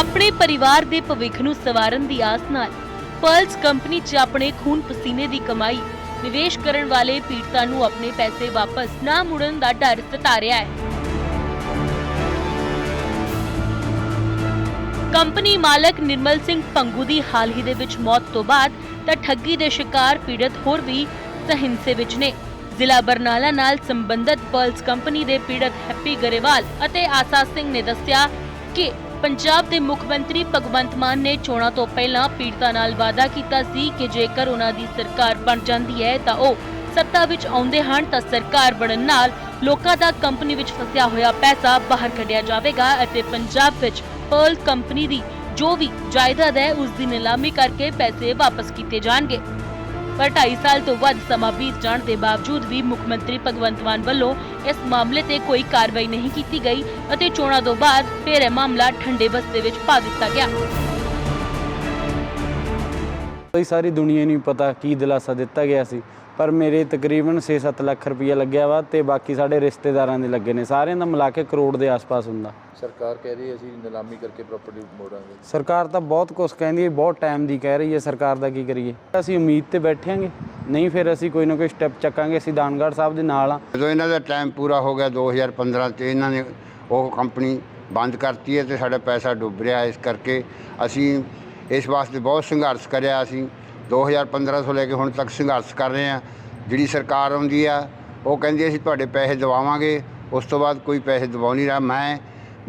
ਆਪਣੇ ਪਰਿਵਾਰ ਦੇ ਭਵਿੱਖ ਨੂੰ ਸਵਾਰਨ ਦੀ ਆਸ ਨਾਲ ਪਰਲਸ ਕੰਪਨੀ 'ਚ ਆਪਣੇ ਖੂਨ ਪਸੀਨੇ ਦੀ ਕਮਾਈ, ਨਿਵੇਸ਼ ਕਰਨ ਵਾਲੇ ਪੀੜਤਾਂ ਨੂੰ ਆਪਣੇ ਪੈਸੇ ਵਾਪਸ ਨਾ ਮੁੜਨ ਦਾ ਡਰ ਸਤਾ ਰਿਹਾ ਹੈ। ਕੰਪਨੀ ਮਾਲਕ ਨਿਰਮਲ ਸਿੰਘ ਪੰਗੂ ਦੀ ਹਾਲ ਹੀ ਦੇ ਵਿੱਚ ਮੌਤ ਤੋਂ ਬਾਅਦ ਤਾਂ ਠੱਗੀ ਦੇ ਸ਼ਿਕਾਰ ਪੀੜਤ ਹੋਰ ਵੀ ਸਹਿੰਸੇ ਵਿੱਚ ਨੇ। ਜ਼ਿਲ੍ਹਾ ਬਰਨਾਲਾ ਨਾਲ ਸੰਬੰਧਿਤ ਪਰਲਸ ਕੰਪਨੀ ਦੇ ਪੀੜਤ ਹੈਪੀ ਗਰੇਵਾਲ ਅਤੇ ਆਸਾ ਸਿੰਘ ਨੇ ਦੱਸਿਆ ਕਿ ਪੰਜਾਬ ਦੇ ਮੁੱਖ ਮੰਤਰੀ ਭਗਵੰਤ ਮਾਨ ਨੇ ਚੋਣਾਂ ਤੋਂ ਪਹਿਲਾਂ ਪੀੜਤਾਂ ਨਾਲ ਵਾਅਦਾ ਕੀਤਾ ਸੀ ਕਿ ਜੇਕਰ ਉਹਨਾਂ ਦੀ ਸਰਕਾਰ ਬਣ ਜਾਂਦੀ ਹੈ ਤਾਂ ਉਹ ਸੱਤਾ ਵਿੱਚ ਆਉਂਦੇ ਹਨ ਤਾਂ ਸਰਕਾਰ ਬਣਨ ਨਾਲ ਲੋਕਾਂ ਦਾ ਕੰਪਨੀ ਵਿੱਚ ਫਸਿਆ ਹੋਇਆ ਪੈਸਾ ਬਾਹਰ ਕੱਢਿਆ ਜਾਵੇਗਾ ਅਤੇ ਪੰਜਾਬ ਵਿੱਚ ਪਰਲ ਕੰਪਨੀ ਦੀ ਜੋ ਵੀ ਜਾਇਦਾਦ ਹੈ, ਉਸ ਦੀ ਨਿਲਾਮੀ ਕਰਕੇ ਪੈਸੇ ਵਾਪਸ ਕੀਤੇ ਜਾਣਗੇ। ਪਰ 2.5 ਸਾਲ ਤੋਂ ਵੱਧ ਸਮਾਂ ਬੀਤ ਜਾਣ ਦੇ ਬਾਵਜੂਦ ਵੀ ਮੁੱਖ ਮੰਤਰੀ ਭਗਵੰਤ ਮਾਨ ਵੱਲੋਂ ਇਸ ਮਾਮਲੇ ਤੇ ਕੋਈ ਕਾਰਵਾਈ ਨਹੀਂ ਕੀਤੀ ਗਈ ਅਤੇ ਚੋਣਾਂ ਤੋਂ ਬਾਅਦ ਫਿਰ ਇਹ ਮਾਮਲਾ ਠੰਡੇ ਬਸਤੇ ਵਿੱਚ ਪਾ ਦਿੱਤਾ ਗਿਆ। ਕੋਈ ਸਾਰੀ ਦੁਨੀਆ ਨੂੰ ਪਤਾ ਕੀ ਦਿਲਾਸਾ ਦਿੱਤਾ ਗਿਆ ਸੀ ਪਰ ਮੇਰੇ ਤਕਰੀਬਨ 6-7 ਲੱਖ ਰੁਪਈਆ ਲੱਗਿਆ ਵਾ ਤੇ ਬਾਕੀ ਸਾਡੇ ਰਿਸ਼ਤੇਦਾਰਾਂ ਦੇ ਲੱਗੇ ਨੇ ਸਾਰਿਆਂ ਦਾ ਮਿਲਾ ਕੇ ਕਰੋੜ ਦੇ ਆਸ-ਪਾਸ ਹੁੰਦਾ। ਸਰਕਾਰ ਕਹਿ ਰਹੀ ਹੈ ਅਸੀਂ ਨਿਲਾਮੀ ਕਰਕੇ ਪ੍ਰਾਪਰਟੀ ਮੋੜਾਂਗੇ। ਸਰਕਾਰ ਤਾਂ ਬਹੁਤ ਕੁਝ ਕਹਿੰਦੀ ਹੈ ਬਹੁਤ ਟਾਈਮ ਦੀ ਕਹਿ ਰਹੀ ਹੈ ਸਰਕਾਰ ਦਾ ਕੀ ਕਰੀਏ? ਅਸੀਂ ਉਮੀਦ ਤੇ ਬੈਠਾਂਗੇ ਨਹੀਂ ਫਿਰ ਅਸੀਂ ਕੋਈ ਨਾ ਕੋਈ ਸਟੈਪ ਚੱਕਾਂਗੇ ਅਸੀਂ ਦਾਨਗੜ੍ਹ ਸਾਹਿਬ ਦੇ ਨਾਲ ਆ ਜਦੋਂ ਇਹਨਾਂ ਦਾ ਟਾਈਮ ਪੂਰਾ ਹੋ ਗਿਆ 2015 ਤੇ ਇਹਨਾਂ ਨੇ ਉਹ ਕੰਪਨੀ ਬੰਦ ਕਰਤੀ ਹੈ ਤੇ ਸਾਡਾ ਪੈਸਾ ਡੁੱਬ ਰਿਹਾ ਇਸ ਕਰਕੇ ਅਸੀਂ ਇਸ ਵਾਸਤੇ ਬਹੁਤ ਸੰਘਰਸ਼ ਕਰਿਆ ਅਸੀਂ। 2015 ਤੋਂ ਲੈ ਕੇ ਹੁਣ ਤੱਕ ਸੰਘਰਸ਼ ਕਰ ਰਹੇ ਹਾਂ। ਜਿਹੜੀ ਸਰਕਾਰ ਆਉਂਦੀ ਆ ਉਹ ਕਹਿੰਦੀ ਅਸੀਂ ਤੁਹਾਡੇ ਪੈਸੇ ਦਿਵਾਵਾਂਗੇ। ਉਸ ਤੋਂ ਬਾਅਦ ਕੋਈ ਪੈਸੇ ਦਿਵਾਉ ਨਹੀਂ ਰਿਹਾ। ਮੈਂ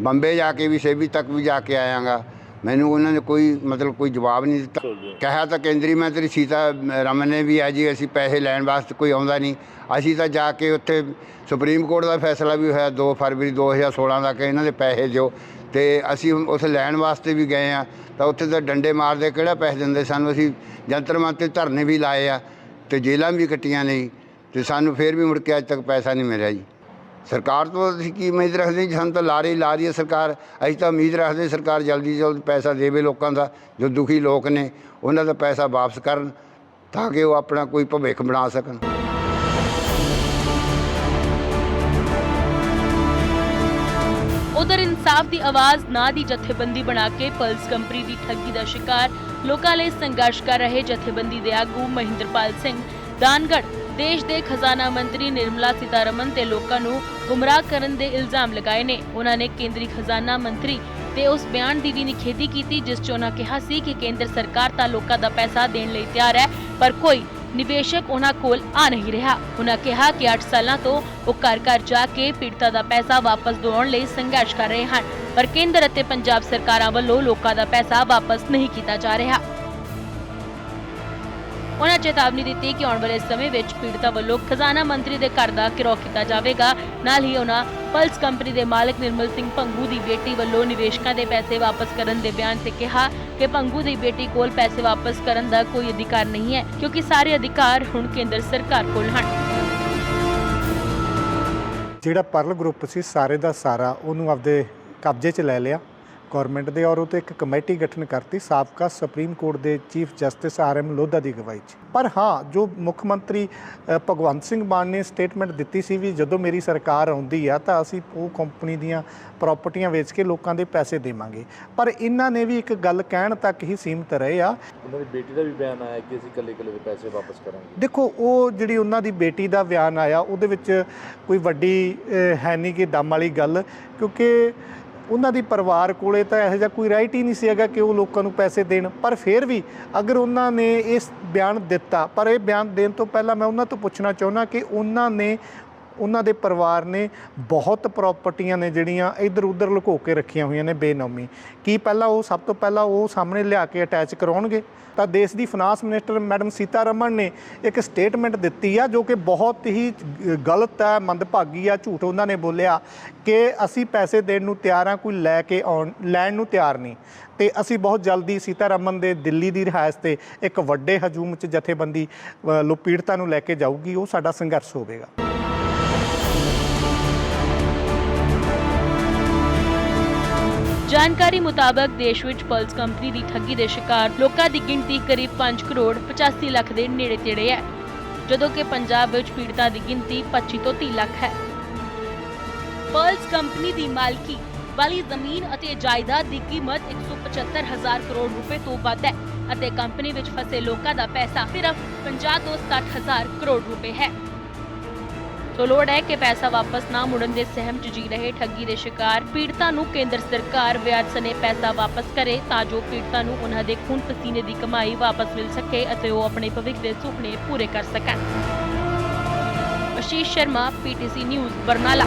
ਬੰਬੇ ਜਾ ਕੇ ਵੀ ਸੇਬੀ ਤੱਕ ਵੀ ਜਾ ਕੇ ਆਇਆਗਾ। ਮੈਨੂੰ ਉਹਨਾਂ ਨੇ ਕੋਈ ਮਤਲਬ ਕੋਈ ਜਵਾਬ ਨਹੀਂ ਦਿੱਤਾ। ਕਿਹਾ ਤਾਂ ਕੇਂਦਰੀ ਮੰਤਰੀ ਸੀਤਾ ਰਮਨ ਨੇ ਵੀ ਆ ਜੀ ਅਸੀਂ ਪੈਸੇ ਲੈਣ ਵਾਸਤੇ ਕੋਈ ਆਉਂਦਾ ਨਹੀਂ। ਅਸੀਂ ਤਾਂ ਜਾ ਕੇ ਉੱਥੇ ਸੁਪਰੀਮ ਕੋਰਟ ਦਾ ਫੈਸਲਾ ਵੀ ਹੋਇਆ 2 ਫਰਵਰੀ 2016 ਦਾ ਕਿ ਇਹਨਾਂ ਦੇ ਪੈਸੇ ਦਿਓ। ਤੇ ਅਸੀਂ ਉੱਥੇ ਲੈਣ ਵਾਸਤੇ ਵੀ ਗਏ ਆ ਤਾਂ ਉੱਥੇ ਤਾਂ ਡੰਡੇ ਮਾਰਦੇ ਕਿਹੜਾ ਪੈਸੇ ਦਿੰਦੇ? ਸਾਨੂੰ ਅਸੀਂ ਜੰਤਰ ਮੰਤਰ ਧਰਨੇ ਵੀ ਲਾਏ ਆ ਤੇ ਜੇਲ੍ਹਾਂ ਵੀ ਕੱਟੀਆਂ ਨੇ ਜੀ ਤੇ ਸਾਨੂੰ ਫੇਰ ਵੀ ਮੁੜ ਕੇ ਅੱਜ ਤੱਕ ਪੈਸਾ ਨਹੀਂ ਮਿਲਿਆ ਜੀ। ਸਰਕਾਰ ਤੋਂ ਅਸੀਂ ਕੀ ਉਮੀਦ ਰੱਖਦੇ ਜੀ? ਸਾਨੂੰ ਤਾਂ ਲਾਰੇ ਹੀ ਲਾ ਰਹੀ ਹੈ ਸਰਕਾਰ। ਅਸੀਂ ਤਾਂ ਉਮੀਦ ਰੱਖਦੇ ਸਰਕਾਰ ਜਲਦੀ ਤੋਂ ਜਲਦੀ ਪੈਸਾ ਦੇਵੇ ਲੋਕਾਂ ਦਾ, ਜੋ ਦੁਖੀ ਲੋਕ ਨੇ, ਉਹਨਾਂ ਦਾ ਪੈਸਾ ਵਾਪਸ ਕਰਨ ਤਾਂ ਕਿ ਉਹ ਆਪਣਾ ਕੋਈ ਭਵਿੱਖ ਬਣਾ ਸਕਣ। ਉਧਰ ਇਨਸਾਫ ਦੀ ਆਵਾਜ਼, ਨਾ ਦੀ ਜਥੇਬੰਦੀ ਬਣਾ ਕੇ ਪਲਸ ਕੰਪਨੀ ਦੀ ਠੱਗੀ ਦਾ ਸ਼ਿਕਾਰ। ਲੋਕਾਂ ਲਈ ਸੰਘਰਸ਼ ਕਰ ਰਹੇ ਜਥੇਬੰਦੀ ਦੇ ਆਗੂ ਮਹਿੰਦਰਪਾਲ ਸਿੰਘ। ਦਾਨਗੜ ਦੇਸ਼ ਦੇ ਖਜ਼ਾਨਾ ਮੰਤਰੀ ਨਿਰਮਲਾ ਸੀਤਾਰਮਨ ਤੇ ਲੋਕਾਂ ਨੂੰ ਗੁੰਮਰਾਹ ਕਰਨ ਦੇ ਇਲਜ਼ਾਮ ਲਗਾਏ ਨੇ। ਉਹਨਾਂ ਨੇ ਕੇਂਦਰੀ ਖਜ਼ਾਨਾ ਮੰਤਰੀ ਤੇ ਉਸ ਬਿਆਨ ਦੀ ਵੀ ਨਿਖੇਧੀ ਕੀਤੀ, ਜਿਸ 'ਚ ਉਹਨਾਂ ਕਿਹਾ ਸੀ ਕਿ ਕੇਂਦਰ ਸਰਕਾਰ ਤਾਂ ਲੋਕਾਂ ਦਾ ਪੈਸਾ ਦੇਣ ਲਈ ਤਿਆਰ ਹੈ, ਪਰ ਕੋਈ ਨਿਵੇਸ਼ਕ ਉਹਨਾਂ ਕੋਲ ਆ ਨਹੀਂ ਰਿਹਾ। ਉਹਨਾਂ ਕਿਹਾ ਕਿ 8 ਸਾਲਾਂ ਤੋਂ ਉਹ ਘਰ ਘਰ ਜਾ ਕੇ ਪੀੜਤਾਂ ਦਾ ਪੈਸਾ ਵਾਪਸ ਦਿਵਾਉਣ ਲਈ ਸੰਘਰਸ਼ ਕਰ ਰਹੇ ਹਨ, ਪਰ ਕੇਂਦਰ ਅਤੇ ਪੰਜਾਬ ਸਰਕਾਰਾਂ ਵੱਲੋਂ ਲੋਕਾਂ ਦਾ ਪੈਸਾ ਵਾਪਸ ਨਹੀਂ ਕੀਤਾ ਜਾ ਰਿਹਾ। ਉਹਨਾਂ ਚੇਤਾਵਨੀ ਦਿੱਤੀ ਕਿ ਆਉਣ ਵਾਲੇ ਸਮੇਂ ਵਿੱਚ ਪੀੜਤਾਂ ਵੱਲੋਂ ਖਜ਼ਾਨਾ ਮੰਤਰੀ ਦੇ ਘਰ ਦਾ ਘਿਰਾਓ ਕੀਤਾ ਜਾਵੇਗਾ। ਨਾਲ ਹੀ ਉਹਨਾਂ ਪਲਸ ਕੰਪਨੀ ਦੇ ਮਾਲਕ ਨਿਰਮਲ ਸਿੰਘ ਪੰਗੂ ਦੀ ਬੇਟੀ ਵੱਲੋਂ ਨਿਵੇਸ਼ਕਾਂ ਦੇ ਪੈਸੇ ਵਾਪਸ ਕਰਨ ਦੇ ਬਿਆਨ ਤੇ ਕਿਹਾ ਕਿ ਪੰਗੂ ਦੀ ਬੇਟੀ ਕੋਲ ਪੈਸੇ ਵਾਪਸ ਕਰਨ ਦਾ ਕੋਈ ਅਧਿਕਾਰ ਨਹੀਂ ਹੈ, ਕਿਉਂਕਿ ਸਾਰੇ ਅਧਿਕਾਰ ਹੁਣ ਕੇਂਦਰ ਸਰਕਾਰ ਕੋਲ ਹਨ। ਜਿਹੜਾ ਪਰਲ ਗਰੁੱਪ ਸੀ, ਸਾਰੇ ਦਾ ਸਾਰਾ ਉਹਨੂੰ ਆਪਦੇ ਕਬਜ਼ੇ 'ਚ ਲੈ ਲਿਆ। ਗਵਰਨਮੈਂਟ ਦੇ ਔਰ ਉਹ ਤੇ ਇੱਕ ਕਮੇਟੀ ਗਠਨ ਕਰਤੀ ਸਾਬਕਾ ਸੁਪਰੀਮ ਕੋਰਟ ਦੇ chief justice R M Lodha ਦੀ ਅਗਵਾਈ 'ਚ। ਪਰ ਹਾਂ ਜੋ ਮੁੱਖ ਮੰਤਰੀ ਭਗਵੰਤ ਸਿੰਘ ਮਾਨ ਨੇ ਸਟੇਟਮੈਂਟ ਦਿੱਤੀ ਸੀ ਵੀ ਜਦੋਂ ਮੇਰੀ ਸਰਕਾਰ ਆਉਂਦੀ ਆ ਤਾਂ ਅਸੀਂ ਉਹ ਕੰਪਨੀ ਦੀਆਂ ਪ੍ਰਾਪਰਟੀਆਂ ਵੇਚ ਕੇ ਲੋਕਾਂ ਦੇ ਪੈਸੇ ਦੇਵਾਂਗੇ। ਪਰ ਇਹਨਾਂ ਨੇ ਵੀ ਇੱਕ ਗੱਲ ਕਹਿਣ ਤੱਕ ਹੀ ਸੀਮਤ ਰਹੇ ਆ। ਉਹਨਾਂ ਦੀ ਬੇਟੀ ਦਾ ਵੀ ਬਿਆਨ ਆਇਆ ਕਿ ਅਸੀਂ ਇਕੱਲੇ ਦੇ ਪੈਸੇ ਵਾਪਸ ਕਰਾਂਗੇ। ਦੇਖੋ ਉਹ ਜਿਹੜੀ ਉਹਨਾਂ ਦੀ ਬੇਟੀ ਦਾ ਬਿਆਨ ਆਇਆ ਉਹਦੇ ਵਿੱਚ ਕੋਈ ਵੱਡੀ ਹੈ ਨਹੀਂ ਕਿ ਦਮ ਵਾਲੀ ਗੱਲ ਕਿਉਂਕਿ ਉਹਨਾਂ ਦੀ ਪਰਿਵਾਰ ਕੋਲੇ ਤਾਂ ਇਹੋ ਜਿਹਾ ਕੋਈ ਰਾਈਟ ਹੀ ਨਹੀਂ ਸੀ ਹੈਗਾ ਕਿ ਉਹ ਲੋਕਾਂ ਨੂੰ ਪੈਸੇ ਦੇਣ। ਪਰ ਫਿਰ ਵੀ ਅਗਰ ਉਹਨਾਂ ਨੇ ਇਸ ਬਿਆਨ ਦਿੱਤਾ, ਪਰ ਇਹ ਬਿਆਨ ਦੇਣ ਤੋਂ ਪਹਿਲਾਂ ਮੈਂ ਉਹਨਾਂ ਤੋਂ ਪੁੱਛਣਾ ਚਾਹੁੰਦਾ ਕਿ ਉਹਨਾਂ ਨੇ ਉਹਨਾਂ ਦੇ ਪਰਿਵਾਰ ਨੇ ਬਹੁਤ ਪ੍ਰਾਪਰਟੀਆਂ ਨੇ ਜਿਹੜੀਆਂ ਇੱਧਰ ਉੱਧਰ ਲੁਕੋ ਕੇ ਰੱਖੀਆਂ ਹੋਈਆਂ ਨੇ ਬੇਨਾਮੀ। ਕੀ ਪਹਿਲਾਂ ਉਹ ਸਭ ਤੋਂ ਪਹਿਲਾਂ ਉਹ ਸਾਹਮਣੇ ਲਿਆ ਕੇ ਅਟੈਚ ਕਰਾਉਣਗੇ? ਤਾਂ ਦੇਸ਼ ਦੀ ਫਾਈਨਾਂਸ ਮਿਨਿਸਟਰ ਮੈਡਮ ਸੀਤਾਰਮਨ ਨੇ ਇੱਕ ਸਟੇਟਮੈਂਟ ਦਿੱਤੀ ਆ ਜੋ ਕਿ ਬਹੁਤ ਹੀ ਗ- ਗਲਤ ਹੈ ਮੰਦਭਾਗੀ ਆ ਝੂਠ ਉਹਨਾਂ ਨੇ ਬੋਲਿਆ ਕਿ ਅਸੀਂ ਪੈਸੇ ਦੇਣ ਨੂੰ ਤਿਆਰ ਆ ਕੋਈ ਲੈ ਕੇ ਆਉਣ ਲੈਣ ਨੂੰ ਤਿਆਰ ਨਹੀਂ। ਤੇ ਅਸੀਂ ਬਹੁਤ ਜਲਦੀ ਸੀਤਾਰਮਨ ਦੇ ਦਿੱਲੀ ਦੀ ਰਿਹਾਇਸ਼ ਤੇ ਇੱਕ ਵੱਡੇ ਹਜੂਮ ਚ ਜਥੇਬੰਦੀ ਅ, ਪੀੜਤਾਂ ਨੂੰ ਲੈ ਕੇ ਜਾਊਗੀ ਉਹ ਸਾਡਾ ਸੰਘਰਸ਼ ਹੋਵੇਗਾ। ਜਾਣਕਾਰੀ ਮੁਤਾਬਕ ਦੇਸ਼ ਵਿੱਚ ਪਲਸ ਕੰਪਨੀ ਦੀ ਠੱਗੀ ਦੇ ਸ਼ਿਕਾਰ ਲੋਕਾਂ ਦੀ ਗਿਣਤੀ ਕਰੀਬ 5 ਕਰੋੜ 85 ਲੱਖ ਦੇ ਨੇੜੇ ਤੇੜੇ ਹੈ, ਜਦੋਂ ਕਿ ਪੰਜਾਬ ਵਿੱਚ ਪੀੜਤਾਂ ਦੀ ਗਿਣਤੀ 25 ਤੋਂ 30 ਲੱਖ ਹੈ। ਪਲਸ ਕੰਪਨੀ ਦੀ ਮਾਲਕੀ ਵਾਲੀ ਜ਼ਮੀਨ ਅਤੇ ਜਾਇਦਾਦ ਦੀ ਕੀਮਤ 175 ਹਜ਼ਾਰ ਕਰੋੜ ਰੁਪਏ ਤੋਂ ਵੱਧ ਹੈ ਅਤੇ ਕੰਪਨੀ ਵਿੱਚ ਫਸੇ ਲੋਕਾਂ ਦਾ ਪੈਸਾ ਸਿਰਫ 50 ਤੋਂ 60 ਹਜ਼ਾਰ ਕਰੋੜ ਰੁਪਏ ਹੈ। ਸੋ ਲੋੜ ਹੈ ਕਿ ਪੈਸਾ ਵਾਪਸ ਨਾ ਮੁੜਨ ਦੇ ਸਹਿਮ 'ਚ ਜੀ ਰਹੇ ਠੱਗੀ ਦੇ ਸ਼ਿਕਾਰ ਪੀੜਤਾਂ ਨੂੰ ਕੇਂਦਰ ਸਰਕਾਰ ਵਿਆਜ ਸਨੇ ਪੈਸਾ ਵਾਪਸ ਕਰੇ ਤਾਂ ਜੋ ਪੀੜਤਾਂ ਨੂੰ ਉਹਨਾਂ ਦੇ ਖੂਨ ਪਸੀਨੇ ਦੀ ਕਮਾਈ ਵਾਪਸ ਮਿਲ ਸਕੇ ਅਤੇ ਉਹ ਆਪਣੇ ਭਵਿੱਖ ਦੇ ਸੁਪਨੇ ਪੂਰੇ ਕਰ ਸਕਣ। Ashish Sharma, PTC news, Barnala.